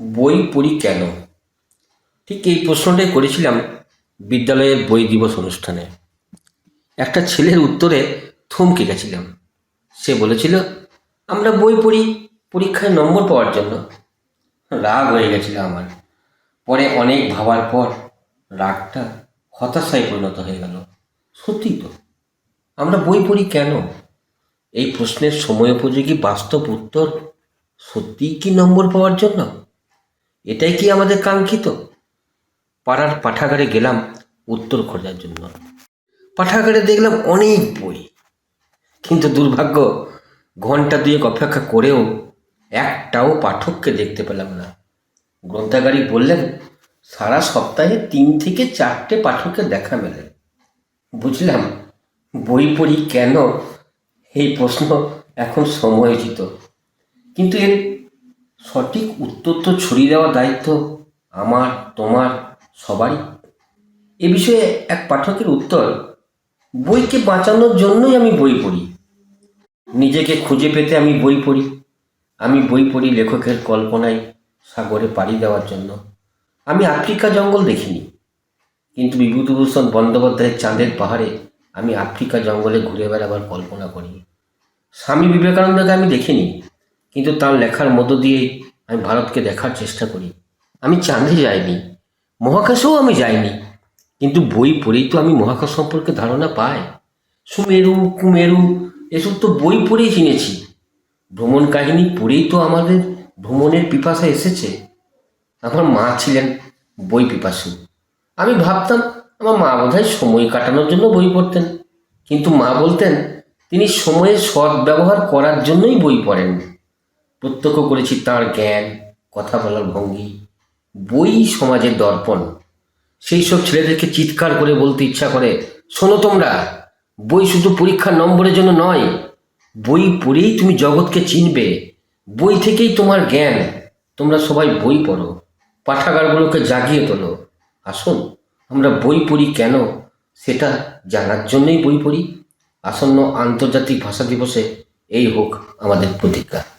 বই পড়ি কেন? ঠিক এই প্রশ্নটাই করেছিলাম বিদ্যালয়ের বই দিবস অনুষ্ঠানে। একটা ছেলের উত্তরে থমকে গেছিলাম। সে বলেছিল, আমরা বই পড়ি, পরীক্ষায় নম্বর পাওয়ার জন্য। রাগ হয়ে গেছিল আমার। পরে অনেক ভাবার পর রাগটা হতাশায় পরিণত হয়ে গেল। সত্যিই তো, আমরা বই পড়ি কেন? এই প্রশ্নের সময়োপযোগী বাস্তব উত্তর সত্যিই কি নম্বর পাওয়ার জন্য? এটাই কি আমাদের কাঙ্ক্ষিত? পাড়ার পাঠাগারে গেলাম উত্তর খোঁজার জন্য। পাঠাগারে দেখলাম অনেক বই। কিন্তু দুর্ভাগ্য, ঘণ্টা দুয়েক অপেক্ষা করেও একটাও পাঠককে দেখতে পেলাম না। গ্রন্থাগারী বললেন, সারা সপ্তাহে তিন থেকে চারটে পাঠককে দেখা মেলে। বুঝলাম, বই পড়ি কেন? এই প্রশ্ন এখন সময়োচিত কিন্তু এর সঠিক উত্তর তো ছড়িয়ে দেওয়ার দায়িত্ব আমার, তোমার, সবারই। এ বিষয়ে এক পাঠকের উত্তর, বইকে বাঁচানোর জন্যই আমি বই পড়ি। নিজেকে খুঁজে পেতে আমি বই পড়ি। আমি বই পড়ি লেখকের কল্পনায় সাগরে পাড়ি দেওয়ার জন্য। আমি আফ্রিকা জঙ্গল দেখিনি। কিন্তু বিভূতিভূষণ বন্দ্যোপাধ্যায়ের চাঁদের পাহাড়ে আমি আফ্রিকা জঙ্গলে ঘুরে বেড়াবার কল্পনা করি। স্বামী বিবেকানন্দকে আমি দেখিনি। কিন্তু তার লেখার মধ্য দিয়ে আমি ভারতকে দেখার চেষ্টা করি। আমি চাঁদে যাইনি, মহাকাশেও আমি যাইনি, কিন্তু বই পড়েই তো আমি মহাকাশ সম্পর্কে ধারণা পাই। সুমেরু, কুমেরু, এসব তো বই পড়েই চিনেছি। ভ্রমণ কাহিনী পড়েই তো আমাদের ভ্রমণের পিপাসা এসেছে। আমার মা ছিলেন বই পিপাসু। আমি ভাবতাম, আমার মা বোধহয় সময় কাটানোর জন্য বই পড়তেন। কিন্তু মা বলতেন, তিনি সময়ের সৎ ব্যবহার করার জন্যই বই পড়েন। প্রত্যক্ষ করেছি তার জ্ঞান, কথা বলার ভঙ্গি, বই সমাজের দর্পণ। সেই সব ছেলেদেরকে চিৎকার করে বলতে ইচ্ছা করে, শোনো তোমরা, বই শুধু পরীক্ষার নম্বরের জন্য নয়, বই পড়েই তুমি জগৎকে চিনবে। বই থেকেই তোমার জ্ঞান। তোমরা সবাই বই পড়ো, পাঠাগারগুলোকে জাগিয়ে তোলো। আসুন, আমরা বই পড়ি কেন? সেটা জানার জন্যই বই পড়ি। আসন্ন আন্তর্জাতিক ভাষা দিবসে এই হোক আমাদের প্রতিজ্ঞা।